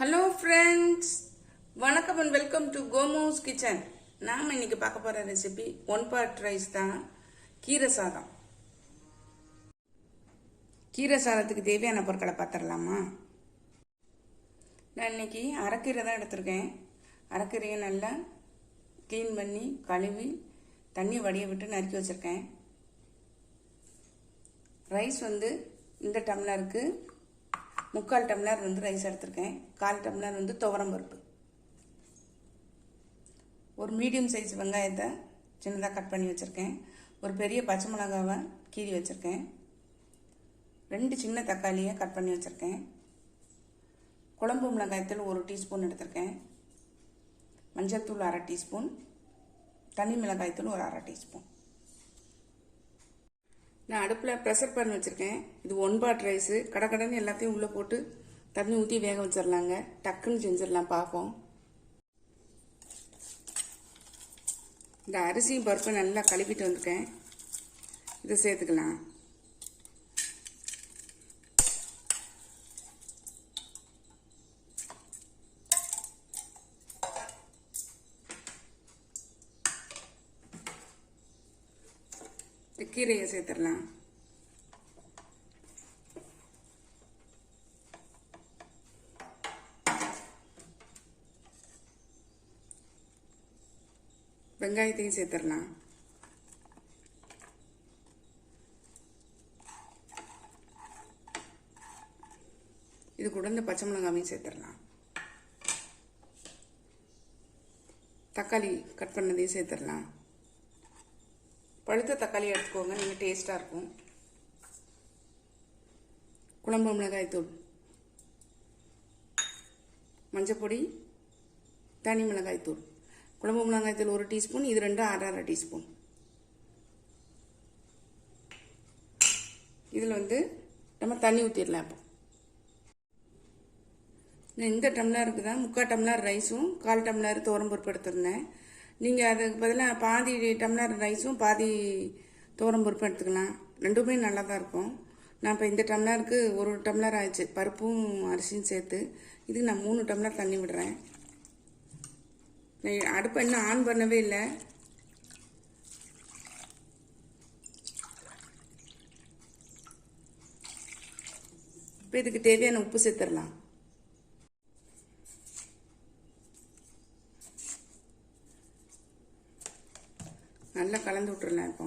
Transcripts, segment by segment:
Hello friends வணக்கம் and welcome to Komo's kitchen நாம் இன்னைக்கு பார்க்க போகிற ரெசிபி ஒன் பார்ட் ரைஸ் தான் கீரை சாதம். கீரை சாதத்துக்கு தேவையான பொருட்களை பார்த்துடலாமா? நான் இன்னைக்கு அரைக்கீரை தான் எடுத்திருக்கேன். அரைக்கீரையை நல்லா க்ளீன் பண்ணி கழுவி தண்ணி வடிய விட்டு நறுக்கி வச்சுருக்கேன். ரைஸ் வந்து இந்த டம்ளருக்கு முக்கால் டம்ளர் வந்து ரைஸ் எடுத்திருக்கேன். கால் டம்ளர் வந்து துவரம் பருப்பு. ஒரு மீடியம் சைஸ் வெங்காயத்தை சின்னதாக கட் பண்ணி வச்சுருக்கேன். ஒரு பெரிய பச்சை மிளகாவை கீறி வச்சுருக்கேன். ரெண்டு சின்ன தக்காளியை கட் பண்ணி வச்சுருக்கேன். குழம்பு மிளகாயத்தில் ஒரு டீஸ்பூன் எடுத்திருக்கேன். மஞ்சள் தூள் அரை டீஸ்பூன். தனி மிளகாய்த்தூள் ஒரு அரை டீஸ்பூன். நான் அடுப்பில் ப்ரெஷர் பண்ணி வச்சுருக்கேன். இது ஒன் பாட் ரைஸு கடக்கடன்னு எல்லாத்தையும் உள்ளே போட்டு தண்ணி ஊற்றி வேக வச்சிடலாங்க. டக்குன்னு செஞ்சிடலாம் பார்ப்போம் இந்த அரிசியும் பருப்பு நல்லா கழுவிட்டு வந்திருக்கேன். இதை சேர்த்துக்கலாம். இந்த கீரையை சேர்த்துடலாம். வெங்காயத்தையும் சேர்த்துடலாம். இது கூட இந்த பச்சை மிளகாவையும் சேர்த்துடலாம். தக்காளி கட் பண்ணதையும் சேர்த்துடலாம். பழுத்த தக்காளி எடுத்துக்கோங்க நீங்கள் டேஸ்ட்டாக இருக்கும். குழம்பு மிளகாய் தூள். மஞ்சப்பொடி தனி மிளகாய் தூள். குழம்பு மிளகாய் தூள் ஒரு டீஸ்பூன் இது ரெண்டும் அரை அரை டீஸ்பூன் இதில் வந்து நம்ம தண்ணி ஊற்றிடலாம் இப்போ. இந்த டம்ளருக்கு தான் முக்கால் டம்ளர் ரைஸும் கால் டம்ளர் பருப்பு எடுத்திருந்தேன். நீங்கள் அதுக்கு பதிலாக பாதி டம்ளர் ரைஸும் பாதி தோரம் பருப்பு எடுத்துக்கலாம். ரெண்டுமே நல்லா தான் இருக்கும். நான் இப்போ இந்த டம்ளருக்கு ஒரு டம்ளர் ஆயிடுச்சு. பருப்பும் அரிசியும் சேர்த்து. இதுக்கு நான் மூணு டம்ளர் தண்ணி விடுறேன். நான் அடுப்பை இன்னும் ஆன் பண்ணவே இல்லை. இப்போ இதுக்கு தேவையான உப்பு சேர்த்துடலாம். நல்லா கலந்து விட்டுறலாம் இப்போ.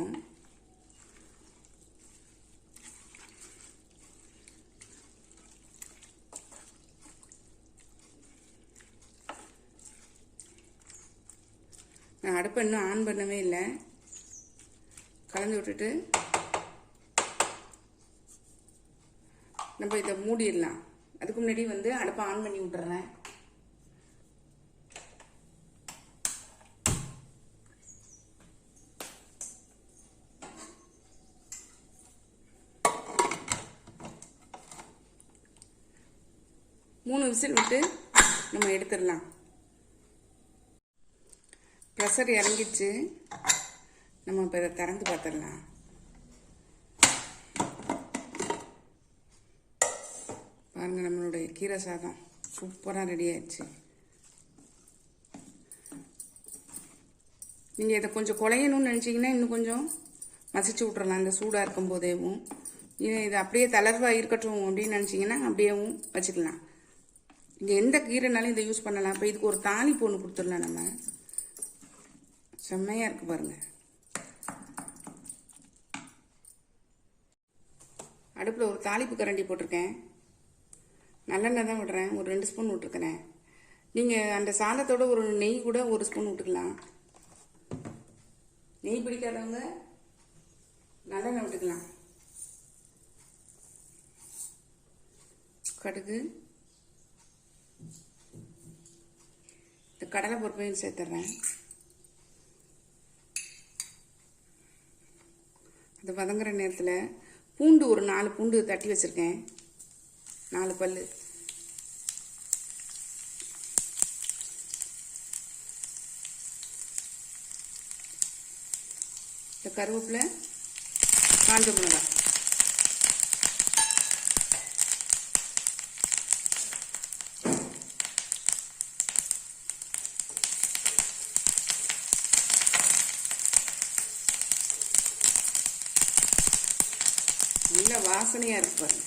நான் அடுப்பை இன்னும் ஆன் பண்ணவே இல்லை. கலந்து விட்டுட்டு நம்ம இதை மூடிடலாம். அதுக்கு முன்னாடி வந்து அடுப்பை ஆன் பண்ணி விட்டுறேன். மூணு விசில் விட்டு நம்ம எடுத்துடலாம். ப்ரெஷர் இறங்கிச்சு நம்ம இப்போ இதை திறந்து பார்த்துடலாம். பாருங்கள் நம்மளுடைய கீரை சாதம் சூப்பராக ரெடி ஆயிடுச்சு. நீங்கள் இதை கொஞ்சம் குழையணும்னு நினச்சிங்கன்னா இன்னும் கொஞ்சம் மசிச்சு விட்றலாம் இந்த சூடாக இருக்கும் போதேவும் இது அப்படியே தளர்வாக இருக்கட்டும் அப்படின்னு நினச்சிங்கன்னா அப்படியேவும் வச்சுக்கலாம். இங்கே எந்த கீரைனாலும் இதை யூஸ் பண்ணலாம். இப்போ இதுக்கு ஒரு தாலி ஒன்று கொடுத்துடலாம் நம்ம. செம்மையாக இருக்குது பாருங்கள் அடுப்பில் ஒரு தாளிப்பு கரண்டி போட்டிருக்கேன். நல்லெண்ணெய் தான் விடுறேன். ஒரு ரெண்டு ஸ்பூன் விட்டுருக்கிறேன். நீங்கள் அந்த சாதத்தோட ஒரு நெய் கூட ஒரு ஸ்பூன் விட்டுக்கலாம். நெய் பிடிக்காதவங்க நல்லெண்ணெய் விட்டுக்கலாம். கடுகு. கடலை பருப்பையும் சேர்த்துட்றேன். அது வதங்குற நேரத்தில் பூண்டு ஒரு நாலு பூண்டு தட்டி வச்சுருக்கேன். நாலு பல் இந்த கருவேப்பிலை காஞ்ச மிளகாய். நல்ல வாசனையாக இருக்கு பாருங்க.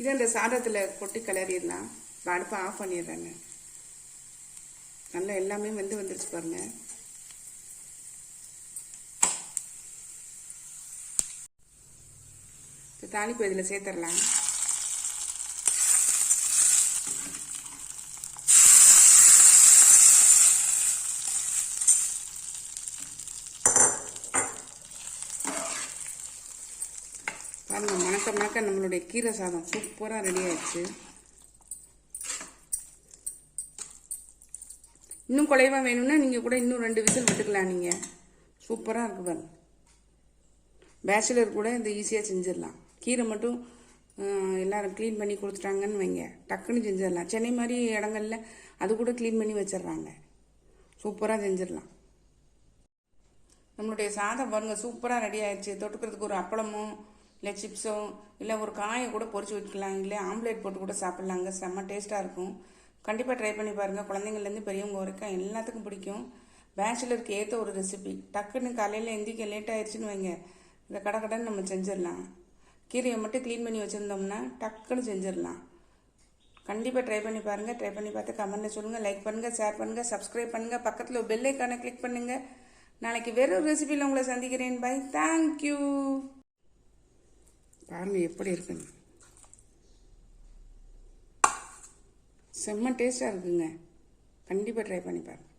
இது இந்த சாதத்தில் கொட்டி கிளறிடலாம். இப்போ அடுப்பை ஆஃப் பண்ணிடுறேங்க. நல்லா எல்லாமே வந்து வந்துருச்சு பாருங்க. இப்போ தாளிப்பு இதில் சேர்த்துடலாம். பாருங்க மணக்க மணக்க நம்மளுடைய கீரை சாதம் சூப்பராக ரெடி ஆயிடுச்சு. இன்னும் குறைவாக வேணும்னா நீங்கள் கூட இன்னும் ரெண்டு விசில் விட்டுக்கலாம் நீங்கள் சூப்பராக இருக்கு பாருங்க. பேச்சுலர் கூட இந்த ஈஸியாக செஞ்சிடலாம். கீரை மட்டும் எல்லோரும் க்ளீன் பண்ணி கொடுத்துட்டாங்கன்னு வைங்க. டக்குன்னு செஞ்சிடலாம். சென்னை மாதிரி இடங்கள்ல அது கூட க்ளீன் பண்ணி வச்சிடுறாங்க. சூப்பராக செஞ்சிடலாம். நம்மளுடைய சாதம் பாருங்கள் சூப்பராக ரெடி ஆயிடுச்சு. தொட்டுக்கிறதுக்கு ஒரு அப்பளமும் இல்லை சிப்ஸோ இல்லை ஒரு காயை கூட பொறிச்சு வைக்கலாம் இல்லை ஆம்லேட் போட்டு கூட சாப்பிட்லாங்க. செம்ம டேஸ்ட்டாக இருக்கும். கண்டிப்பாக ட்ரை பண்ணி பாருங்கள் குழந்தைங்கள்லேருந்து பெரியவங்க வரைக்கும் எல்லாத்துக்கும் பிடிக்கும். பேச்சுலருக்கு ஏற்ற ஒரு ரெசிபி டக்குன்னு காலையில் எந்திரிக்க லேட் ஆயிடுச்சுன்னு வைங்க. இதை கடை கடைன்னு நம்ம செஞ்சிடலாம். கீரையை மட்டும் க்ளீன் பண்ணி வச்சுருந்தோம்னா டக்குன்னு செஞ்சிடலாம். கண்டிப்பாக ட்ரை பண்ணி பாருங்கள் ட்ரை பண்ணி பார்த்து கமெண்ட்டில் சொல்லுங்கள் லைக் பண்ணுங்கள் ஷேர் பண்ணுங்கள் சப்ஸ்கிரைப் பண்ணுங்கள் பக்கத்தில் பெல்லைக்கான கிளிக் பண்ணுங்கள் நாளைக்கு வேற ஒரு ரெசிபியில் உங்களை சந்திக்கிறேன். பை தேங்க்யூ பாருங்கள் எப்படி இருக்குங்க செம்ம டேஸ்ட்டாக இருக்குங்க. கண்டிப்பாக ட்ரை பண்ணி பாருங்கள்